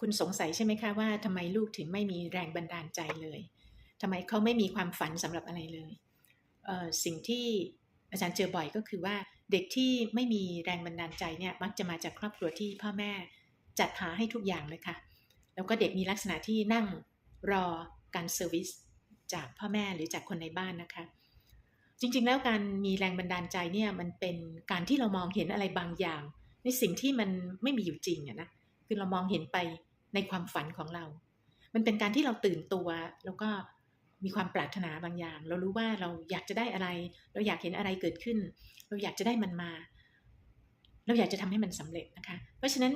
คุณสงสัยใช่ไหมคะว่าทำไมลูกถึงไม่มีแรงบันดาลใจเลยทำไมเขาไม่มีความฝันสำหรับอะไรเลยเสิ่งที่อาจารย์เจอบ่อยก็คือว่าเด็กที่ไม่มีแรงบันดาลใจเนี่ยมักจะมาจากครอบครัวที่พ่อแม่จัดหาให้ทุกอย่างเลยค่ะ แล้วก็เด็กมีลักษณะที่นั่งรอการเซอร์วิสจากพ่อแม่หรือจากคนในบ้านนะคะ จริงๆแล้วการมีแรงบันดาลใจเนี่ยมันเป็นการที่เรามองเห็นอะไรบางอย่าง ในสิ่งที่มันไม่มีอยู่จริงอะนะ คือเรามองเห็นไปในความฝันของเรา มันเป็นการที่เราตื่นตัว แล้วก็มีความปรารถนาบางอย่าง เรารู้ว่าเราอยากจะได้อะไร เราอยากเห็นอะไรเกิดขึ้น เราอยากจะได้มันมา เราอยากจะทำให้มันสำเร็จนะคะ เพราะฉะนั้น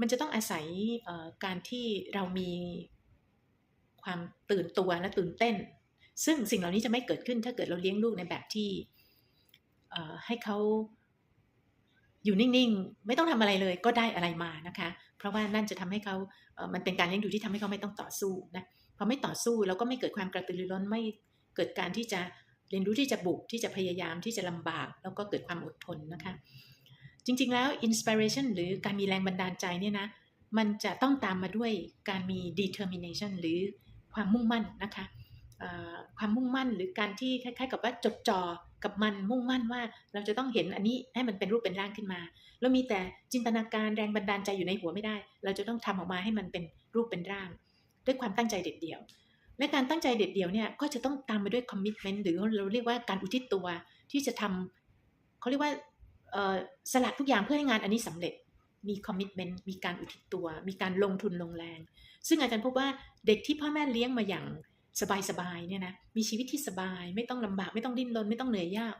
มันจะต้องอาศัยการที่เรามีความตื่นตัวและตื่นเต้น ซึ่งสิ่งเหล่านี้จะไม่เกิดขึ้นถ้าเกิดเราเลี้ยงลูกในแบบที่ให้เขาอยู่นิ่ง ๆ ไม่ต้องทำอะไรเลยก็ได้อะไรมานะคะ ราะว่านั่นจะทำให้เขามันเป็นการเลี้ยงดูที่ทำให้เขาไม่ต้องต่อสู้นะพอไม่ต่อสู้แล้วก็ไม่เกิดความกระตือรือร้นไม่เกิดการที่จะเรียนรู้ที่จะบุกที่จะพยายามที่จะลำบาก แล้วก็เกิดความอดทนนะคะ จริง ๆ แล้ว inspiration หรือการมีแรงบันดาลใจเนี่ยนะมันจะต้องตามมาด้วยการมี determination หรือความมุ่งมั่นนะคะความมุ่งมั่นหรือการที่คล้ายๆกับว่าจดจ่อ กับมันมุ่งมั่นว่าเราจะต้องเห็นอันนี้ให้มันเป็นรูปเป็นร่างขึ้นมา แล้วมีแต่จินตนาการแรงบันดาลใจอยู่ในหัวไม่ได้ เราจะต้องทำออกมาให้มันเป็นรูปเป็นร่าง ด้วยความตั้งใจเด็ดเดี่ยว และการตั้งใจเด็ดเดี่ยวเนี่ยก็จะต้องตามมาด้วยคอมมิชเมนต์หรือเราเรียกว่าการอุทิศตัวที่จะทำเขาเรียกว่าสลัดทุกอย่างเพื่อให้งานอันนี้สำเร็จมีคอมมิชเมนต์มีการอุทิศตัว มีการลงทุนลงแรง ซึ่งอาจารย์พบว่าเด็กที่พ่อแม่เลี้ยงมาอย่าง สบายๆเนี่ยนะมีชีวิตที่สบาย ไม่ต้องลำบากไม่ต้องดิ้นรนไม่ต้องเหนื่อยยาก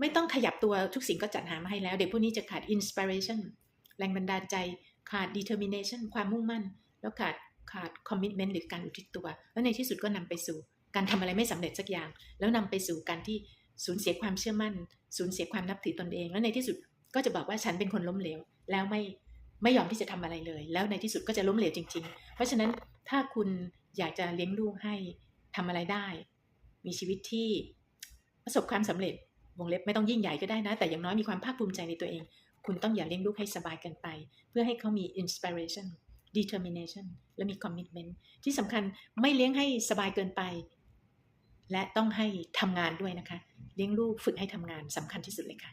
ไม่ต้องขยับตัวทุกสิ่งก็จัดหามาให้แล้ว เด็กพวกนี้จะขาด inspiration แรงบันดาลใจขาด determination ความมุ่งมั่น แล้วขาดขาด commitment หรือการอุทิศตัว แล้วในที่สุดก็นำไปสู่ การทำอะไรไม่สำเร็จสักอย่าง แล้วนำไปสู่การที่สูญเสียความเชื่อมั่น สูญเสียความนับถือตนเอง แล้วในที่สุดก็จะบอกว่าฉันเป็นคนล้มเหลว แล้วไม่ไม่ยอมที่จะทำอะไรเลย แล้วในที่สุดก็จะล้มเหลวจริง ๆ เพราะฉะนั้นถ้าคุณ อยากจะเลี้ยงลูกให้ทำอะไรได้ มีชีวิตที่ประสบความสำเร็จวงเล็บไม่ต้องยิ่งใหญ่ก็ได้นะ แต่อย่างน้อยมีความภาคภูมิใจในตัวเอง คุณต้องอย่าเลี้ยงลูกให้สบายเกินไป เพื่อให้เขามี inspiration determination และมี commitment ที่สำคัญไม่เลี้ยงให้สบายเกินไป และต้องให้ทำงานด้วยนะคะ เลี้ยงลูกฝึกให้ทำงานสำคัญที่สุดเลยค่ะ